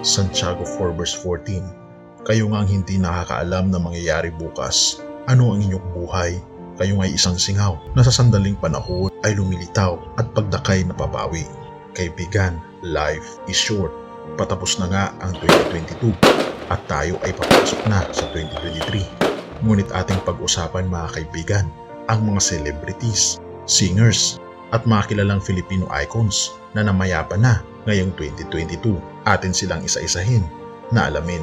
Santiago 4 verse 14 Kayo nga ang hindi nakakaalam na mangyayari bukas. Ano ang inyong buhay? Kayo nga'y isang singaw na sa sandaling panahon ay lumilitaw at pagdakay napapawi. Kaibigan, life is short. Patapos na nga ang 2022 at tayo ay papasok na sa 2023. Ngunit ating pag-usapan mga kaibigan ang mga celebrities, singers, at mga kilalang Filipino icons na namayapa na ngayong 2022. Atin silang isa-isahin na alamin.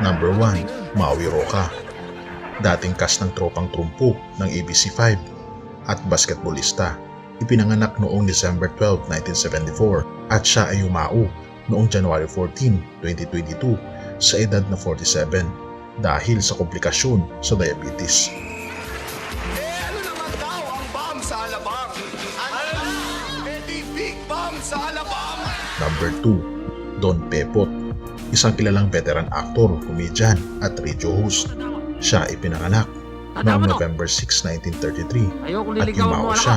Number 1, Maui Roca. Dating cast ng tropang trumpo ng ABC5 at basketballista. Ipinanganak noong December 12, 1974 at siya ay umao noong January 14, 2022 sa edad na 47 dahil sa komplikasyon sa diabetes. Eh ano naman daw ang bomb sa alabang? Ano? Eh di big bomb sa alabang! Number 2, Don Pepot. Isang kilalang veteran actor, comedian at radio host. Siya ay pinanganak noong November 6, 1933 Ayoko at anak siya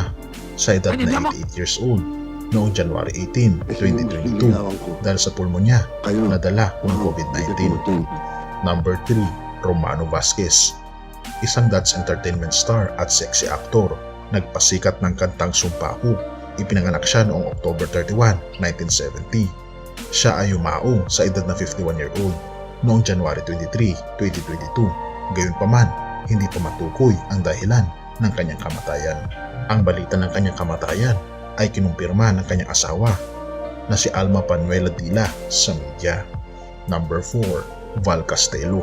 sa edad na mo. 88 years old noong January 18, 2022 dahil sa pulmonya na dala ng Wow, COVID-19. Number 3, Romano Vasquez. Isang Dutch entertainment star at sexy actor. Nagpasikat ng kantang Sumpaku. Ipinanganak siya noong October 31, 1970. Siya ay umao sa edad na 51 year old noong January 23, 2022. Gayunpaman, hindi pa matukoy ang dahilan ng kanyang kamatayan. Ang balita ng kanyang kamatayan ay kinumpirma ng kanyang asawa na si Alma Panuela Dila sa media. Number 4, Val Castelo.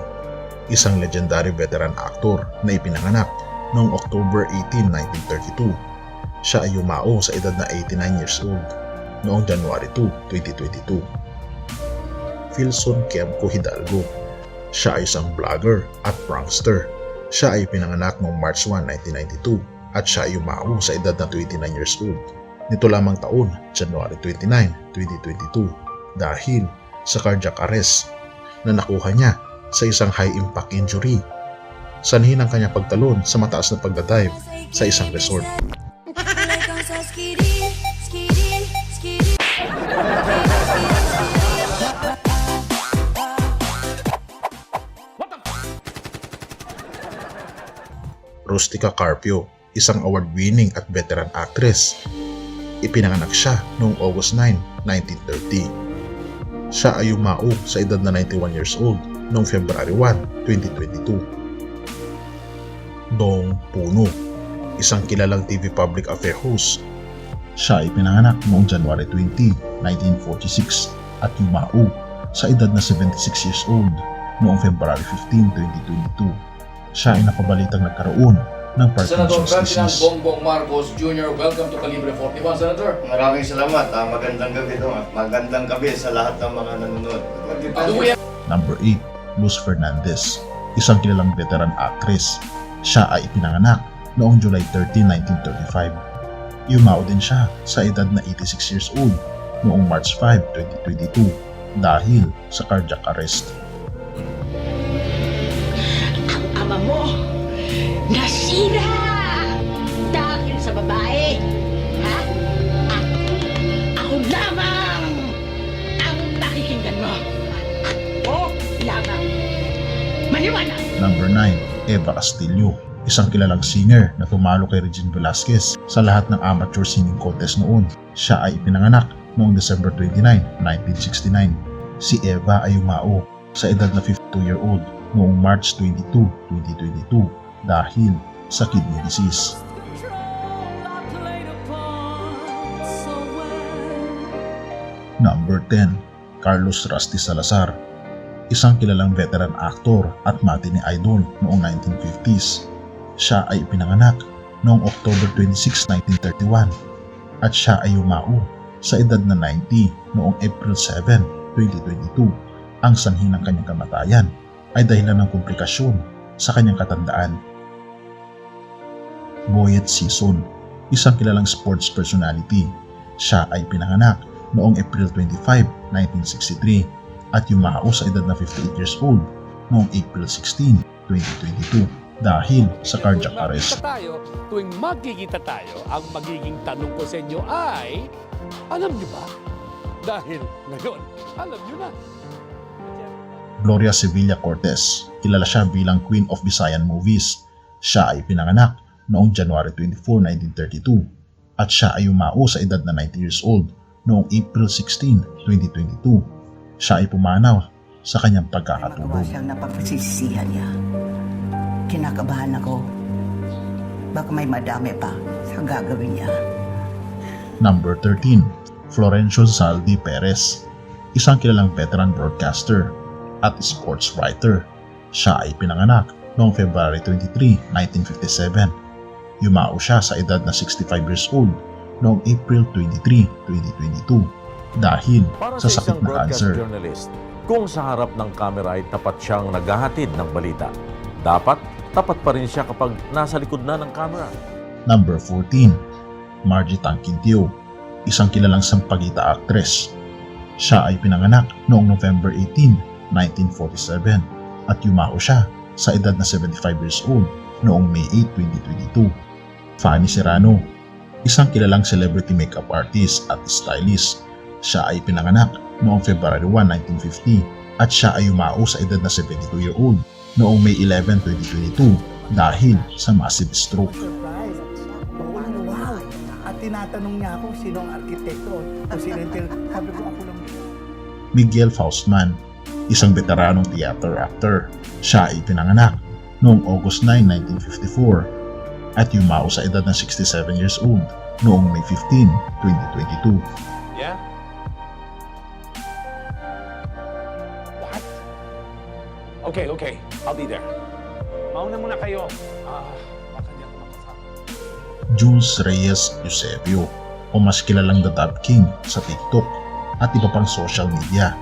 Isang legendary veteran actor na ipinanganak noong October 18, 1932. Siya ay yumao sa edad na 89 years old noong January 2, 2022. Philson Kemco Hidalgo. Siya ay isang vlogger at prankster. Siya ay pinanganak noong March 1, 1992 at siya ay yumao sa edad na 29 years old. Nito lamang taon, January 29, 2022 dahil sa cardiac arrest na nakuha niya sa isang high-impact injury. Sanhi ng kanyang pagtalon sa mataas na pagdadive sa isang resort. Rustica Carpio, isang award-winning at veteran actress. Ipinanganak siya noong August 9, 1930. Siya ay umao sa edad na 91 years old noong February 1, 2022. Dong Puno, isang kilalang TV public affair host. Siya ay pinanganak noong January 20, 1946 at yumao sa edad na 76 years old noong February 15, 2022. Siya ay napabalitang nagkaroon ng Senator Parkinson's Ferdinand disease. Bongbong Marcos Jr. Welcome to Calibre 41, Senator. Maraming salamat. Ah, magandang gabi to. Magandang gabi sa lahat ng mga nanonood. Do we have Number 8, Luz Fernandez, isang kilalang veteran actress. Siya ay ipinanganak noong July 13, 1935. Yumao din siya sa edad na 86 years old noong March 5, 2022 dahil sa cardiac arrest. Nasira dahil sa babae. Ha? Ako, ako lamang ang pakikinggan mo. Ako lamang. Maliwanag. Number 9, Eva Castillo, isang kilalang singer na tumalo kay Regine Velasquez sa lahat ng amateur singing contest noon. Siya ay ipinanganak noong December 29, 1969. Si Eva ay umao sa edad na 52 year old noong March 22, 2022 dahil sa kidney disease. Number 10, Carlos Rusty Salazar, isang kilalang veteran actor at matinee idol noong 1950s. Siya ay ipinanganak noong October 26, 1931 at siya ay umao sa edad na 90 noong April 7, 2022. Ang sanhi ng kanyang kamatayan ay dahilan ng komplikasyon sa kanyang katandaan. Boyet Sison, isang kilalang sports personality. Siya ay pinanganak noong April 25, 1963 at yumao sa edad na 58 years old noong April 16, 2022. dahil sa cardiac arrest. tayo, tuwing magkikita tayo, ang magiging tanong ko sa inyo ay, alam niyo ba? Dahil ngayon, alam niyo na. Gloria Sevilla Cortez, kilala siya bilang Queen of Visayan Movies. Siya ay pinanganak noong January 24, 1932 at siya ay umao sa edad na 90 years old noong April 16, 2022. Siya ay pumanaw sa kanyang pagkakatulog. siyang napagsisisihan niya. Kinakabahan ako. Baka may madami pa sa gagawin niya. Number 13, Florencio Zaldi Perez, isang kilalang veteran broadcaster at sports writer. Siya ay pinanganak noong February 23, 1957. Yumao siya sa edad na 65 years old noong April 23, 2022 dahil Para sa sa sakit na cancer. journalist, kung sa harap ng kamera ay tapat siyang naghahatid ng balita, dapat tapat pa rin siya kapag nasa likod na ng kamera. Number 14, Margie Tangquintio, isang kilalang sampagita actress. Siya ay pinanganak noong November 18, 1947 at yumao siya sa edad na 75 years old noong May 8, 2022. Fanny Serrano, isang kilalang celebrity makeup artist at stylist. Siya ay pinanganak noong February 1, 1950 at siya ay yumao sa edad na 72 year old noong May 11, 2022 dahil sa massive stroke. surprise. Wow. At tinatanong niya ako sino ang arkitekto. Kung sino yung Sabi ko ako lang. Miguel Faustman, isang veteranong theater actor. Siya ay pinanganak noong August 9, 1954 at yumao sa edad na 67 years old noong May 15, 2022. Yeah? What? Okay, okay. I'll be there. Mauna muna kayo. Ah, baka di ako makasama. Jules Reyes Eusebio o mas kilalang The Dab King sa TikTok at iba pang social media.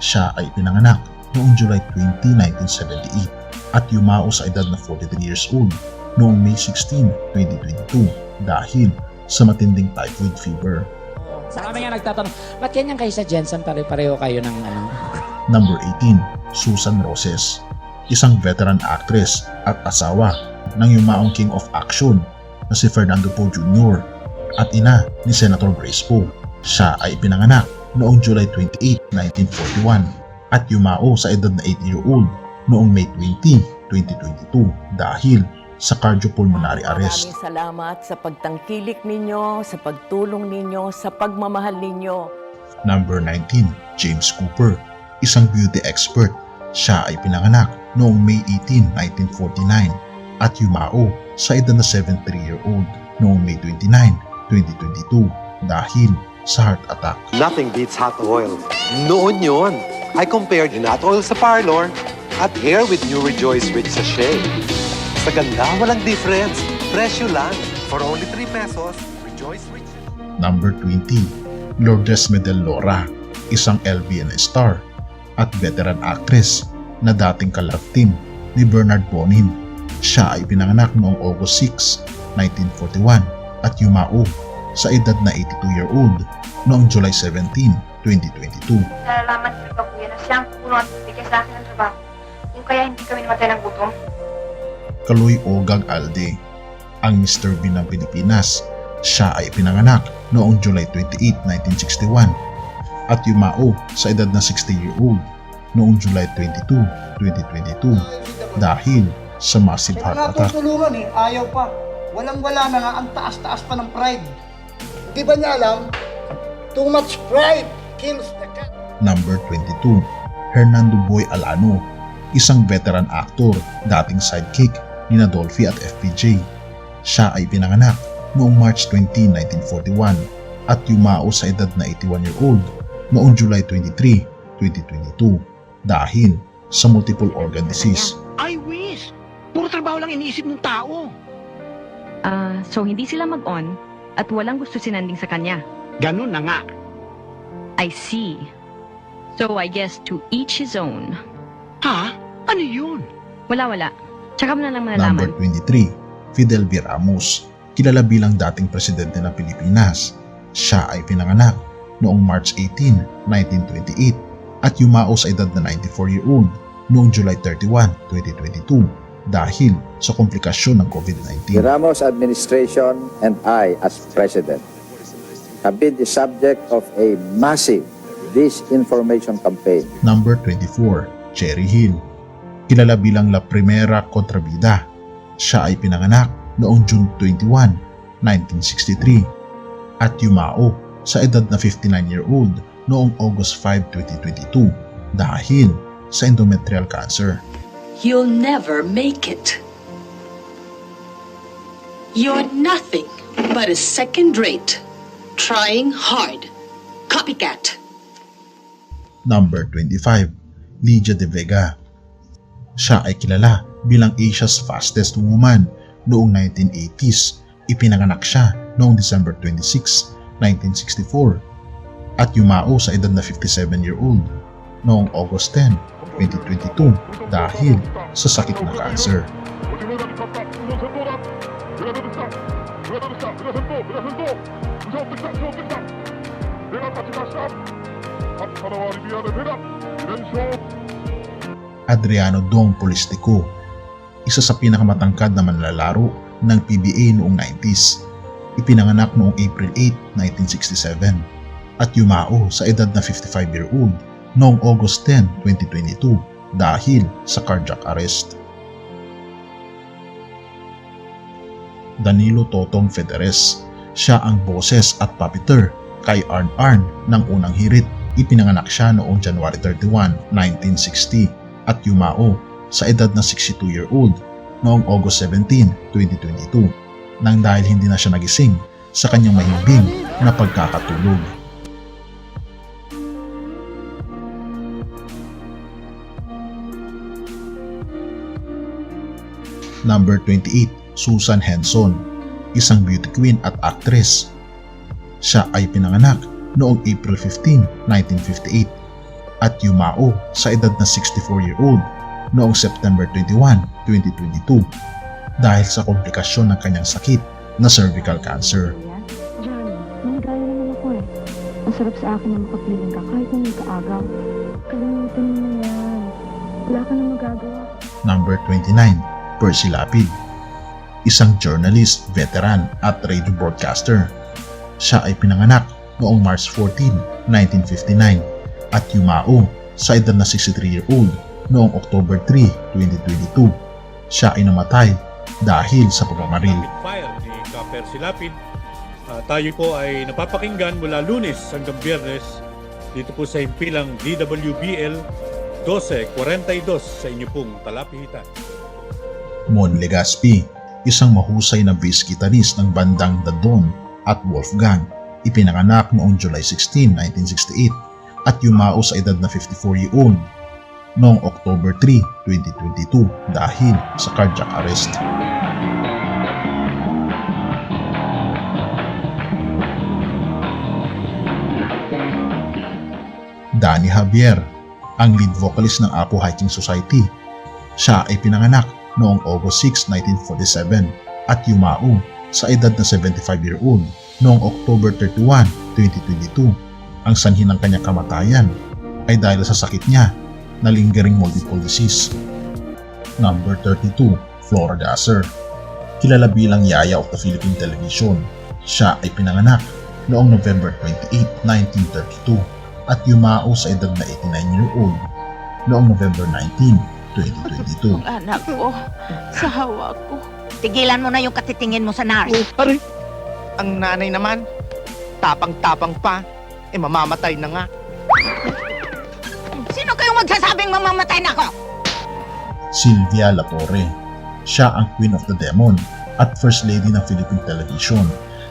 Siya ay pinanganak noong July 20, 1978 at yumao sa edad na 43 years old noong May 16, 2022 dahil sa matinding typhoid fever. Marami nga nagtatanong, ba't ganyan kayo sa Jensen pare-pareho kayo ng ano? Number 18, Susan Roses, isang veteran actress at asawa ng yumaong King of Action na si Fernando Poe Jr. at ina ni Senator Grace Poe. Siya ay pinanganak noong July 28, 1941 at yumao sa edad na 8 year old noong May 20, 2022 dahil sa cardiopulmonary arrest. Maraming salamat sa pagtangkilik ninyo, sa pagtulong ninyo, sa pagmamahal ninyo. Number 19, James Cooper, isang beauty expert. Siya ay pinanganak noong May 18, 1949 at yumao sa edad na 73-year-old noong May 29, 2022 dahil sa heart attack. Nothing beats hot oil. Noon yun. I compared hot oil sa parlor at hair with new Rejoice Rich Sachet. Sa ganda, walang difference. Presyo lang. For only 3 pesos, Rejoice Rich Number 20, Lourdes Medel Lora, isang LBN star at veteran actress na dating kalab team ni Bernard Bonin. Siya ay pinanganak noong August 6, 1941 at yumao sa edad na 82-year-old noong July 17, 2022. Nalalaman ko ito kuya na siyang puno at bigay sa akin ng trabaho. Kung kaya hindi kami namatay ng gutom. Kaloy Ogang Alde, ang Mr. Bean ng Pilipinas. Siya ay pinanganak noong July 28, 1961 at yumao sa edad na 60-year-old noong July 22, 2022 dahil sa massive heart attack. tutulungan eh, ayaw pa. Walang-wala na nga, ang taas-taas pa ng pride. Di ba niya alam? Too much pride kills the cat. Number 22, Hernando Boy Alano, isang veteran actor, dating sidekick ni Nadolfi at FPJ. Siya ay pinanganak noong March 20, 1941 at yumao sa edad na 81-year-old noong July 23, 2022 dahil sa multiple organ disease. I wish! Puro trabaho lang iniisip ng tao. Ah, so hindi sila mag-on at walang gusto sinanding sa kanya. Ganun na nga. I see. So I guess to each his own. Ha? Ano yun? Wala wala. Tsaka mo na lang Number 23, Fidel V. Ramos, kilala bilang dating presidente ng Pilipinas. Siya ay pinanganak noong March 18, 1928 at yumao sa edad na 94-year-old noong July 31, 2022 dahil sa komplikasyon ng COVID-19. The Ramos administration and I, as president, have been the subject of a massive disinformation campaign. Number 24, Cherry Hill. Kilala bilang La Primera Contrabida. Siya ay pinanganak noong June 21, 1963 at yumao sa edad na 59-year-old noong August 5, 2022 dahil sa endometrial cancer. You'll never make it. You're nothing but a second rate, trying hard. Copycat. Number 25, Lydia De Vega. Siya ay kilala bilang Asia's fastest woman noong 1980s. Ipinanganak siya noong December 26, 1964 at yumao sa edad na 57-year-old noong August 10, 2022 dahil sa sakit na cancer. Adriano Dong Polistico, isa sa pinakamatangkad na manlalaro ng PBA noong 90s. Ipinanganak noong April 8, 1967 at yumao sa edad na 55-year-old noong August 10, 2022 dahil sa cardiac arrest. Danilo Totong Federes, siya ang boses at puppeteer kay Arn Arn ng unang hirit. Ipinanganak siya noong January 31, 1960 at yumao sa edad na 62-year-old noong August 17, 2022 nang dahil hindi na siya nagising sa kanyang mahimbing na pagkakatulog. Number 28, Susan Henson, isang beauty queen at actress. Siya ay pinanganak noong April 15, 1958 at yumao sa edad na 64-year-old noong September 21, 2022 dahil sa komplikasyon ng kanyang sakit na cervical cancer. Johnny, manigaya naman ako eh. Ang sarap sa akin na makapiling ka kahit na may kaagaw. Kalimutan mo na yan. Wala ka na magagawa. Number 29, Percy Lapid. Isang journalist, veteran at radio broadcaster. Siya ay pinanganak noong March 14, 1959 at yumao sa edad na 63-year-old noong October 3, 2022. Siya ay namatay dahil sa pagmamaril. Fire ni Kaper Silapid. Ah, tayo po ay napapakinggan mula lunes hanggang biyernes dito po sa himpilang DWBL 1242 sa inyo pong talapihitan. Mon Legaspi, isang mahusay na bass guitarist ng bandang The Dawn at Wolfgang, ipinanganak noong July 16, 1968 at yumao sa edad na 54-year-old noong October 3, 2022 dahil sa cardiac arrest. Danny Javier, ang lead vocalist ng Apo Hiking Society. Siya ay pinanganak noong August 6, 1947 at yumao sa edad na 75-year-old noong October 31, 2022. Ang sanhi ng kanyang kamatayan ay dahil sa sakit niya na lingering multiple disease. Number 32, Flora Gasser. Kilala bilang Yaya of the Philippine Television. Siya ay pinanganak noong November 28, 1932 at yumao sa edad na 89-year-old noong November 19, 2022. Anak ko, sa hawa ko. Tigilan mo na yung katitingin mo sa nurse. Pare, ang nanay naman, tapang-tapang pa, eh mamamatay na nga. Sino kayong magsasabing mamamatay na ako? Sylvia Latorre. Siya ang Queen of the Demon at First Lady ng Philippine Television.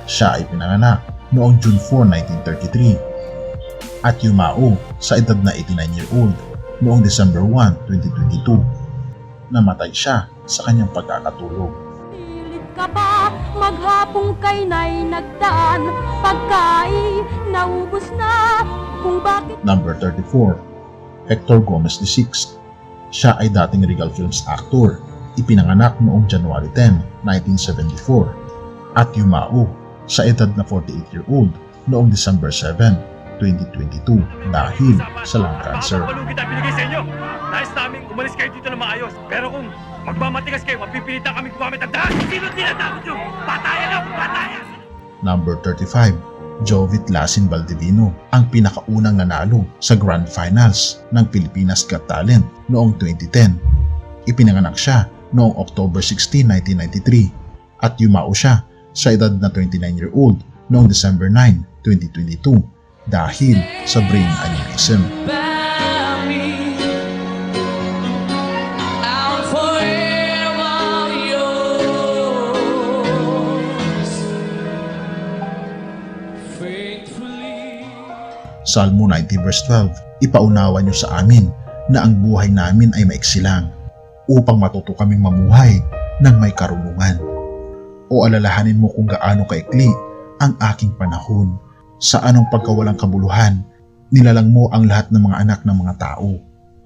Siya ay pinanganak noong June 4, 1933 at yumao sa edad na 89-year-old noong December 1, 2022. Namatay siya sa kanyang pagkakatulog. Ka pa, maghapong kay na'y nagdaan. Pagkain, naubos na, kung bakit Number 34, Hector Gomez VI. Siya ay dating Regal Films actor. Ipinanganak noong January 10, 1974 at yumao sa edad na 48-year-old noong December 7, 2022 dahil sa lung cancer. kita binigay sa inyo. Nais namin umalis kayo dito na maayos. Pero kung magmamatigas kayo, mapipilitan kami gumamit ng dahil. Sino tinatawag nyo? Patayan na! Patayan! Number 35, Jovit Lasin Valdivino, ang pinakaunang nanalo sa Grand Finals ng Pilipinas Got Talent noong 2010. Ipinanganak siya noong October 16, 1993 at yumao siya sa edad na 29-year-old noong December 9, 2022 dahil sa brain aneurysm. Salmo 90 verse 12, Ipaunawa niyo sa amin na ang buhay namin ay maiksi lang upang matuto kaming mamuhay ng may karunungan. O alalahanin mo kung gaano kaikli ang aking panahon. Sa anong pagkawalang kabuluhan, nilalang mo ang lahat ng mga anak ng mga tao.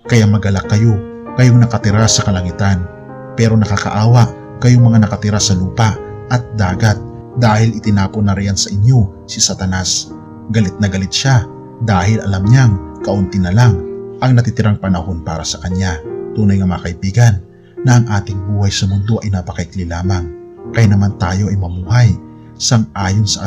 Kaya magalak kayo, kayong nakatira sa kalangitan. Pero nakakaawa kayong mga nakatira sa lupa at dagat dahil itinapon na riyan sa inyo si Satanas. Galit na galit siya dahil alam niyang kaunti na lang ang natitirang panahon para sa kanya. Tunay nga mga kaibigan na ang ating buhay sa mundo ay napakaikli lamang. Kaya naman tayo ay mamuhay sang ayon sa